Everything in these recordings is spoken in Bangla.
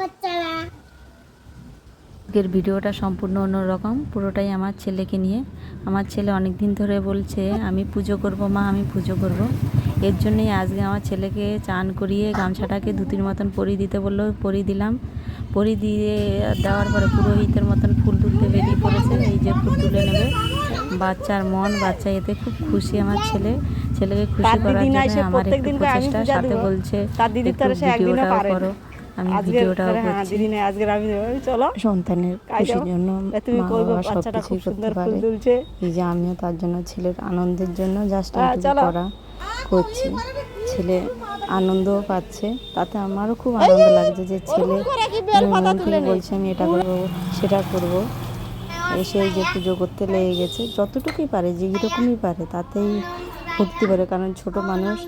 বাচ্চারা। আজকের ভিডিওটা সম্পূর্ণ অন্যরকম পুরোটাই আমার ছেলেকে নিয়ে। আমার ছেলে অনেক দিন ধরে বলছে আমি পুজো করব মা আমি পুজো করব। এর জন্যই আজকে আমার ছেলেকে চান করিয়ে গামছাটাকে ধুতির মতন পরিয়ে দিতে বলল পরিয়ে দিলাম। পরিয়ে দিয়ে দেওয়ার পরে পুরোহিতের মতন ফুল তুলতে বেরিয়ে পড়েছে এই যে ফুল তুলে নেবে। বাচ্চার মন বাচ্চা এতে খুব খুশি আমার ছেলে। ছেলেকে খুশি করার জন্য আমার একটু প্রচেষ্টা সাথে বলছে তার দিদির একটু তারা সে একদিনও ভিডিওটাও পারে না। করো। আমি করছি। দিদি আজকে আমি চলো। সন্তানের খুশির জন্য তুমি করবে বাচ্চাটা খুব সুন্দর ফুল তুলছে। এই যে আমিও তার জন্য ছেলের আনন্দের জন্য জাস্ট করা করছি। ছেলে আনন্দও পাচ্ছে তাতে আমারও খুব আনন্দ লাগছে যে ছেলে বলছে আমি এটা করব সেটা করব। এসে যে পুজো করতে লেগে গেছে। যতটুকুই পারে যে রকমই পারে তাতেই ভক্তি করে কারণ ছোট মানুষ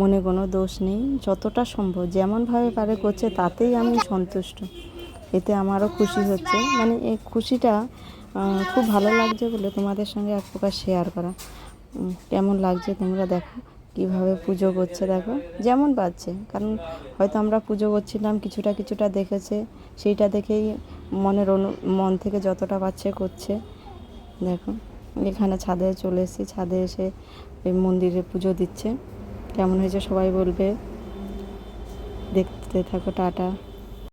মনে কোনো দোষ নেই, যতটা সম্ভব, যেমনভাবে পারে করছে তাতেই আমি সন্তুষ্ট। এতে আমারও খুশি হচ্ছে। মানে এই খুশিটা খুব ভালো লাগছে বলে তোমাদের সঙ্গে এক প্রকার শেয়ার করা। কেমন লাগছে তোমরা দেখো, কীভাবে পুজো করছে দেখো। যেমন পাচ্ছে, কারণ হয়তো আমরা পুজো করছিলাম, কিছুটা কিছুটা দেখেছে, সেইটা দেখেই মনের অনু, মন থেকে যতটা পাচ্ছে করছে। দেখো, এখানে ছাদে চলে এসেছি, ছাদে এসে এই মন্দিরে পুজো দিচ্ছে। কেমন হয়েছে সবাই বলবে। দেখতে থাকো টাটা।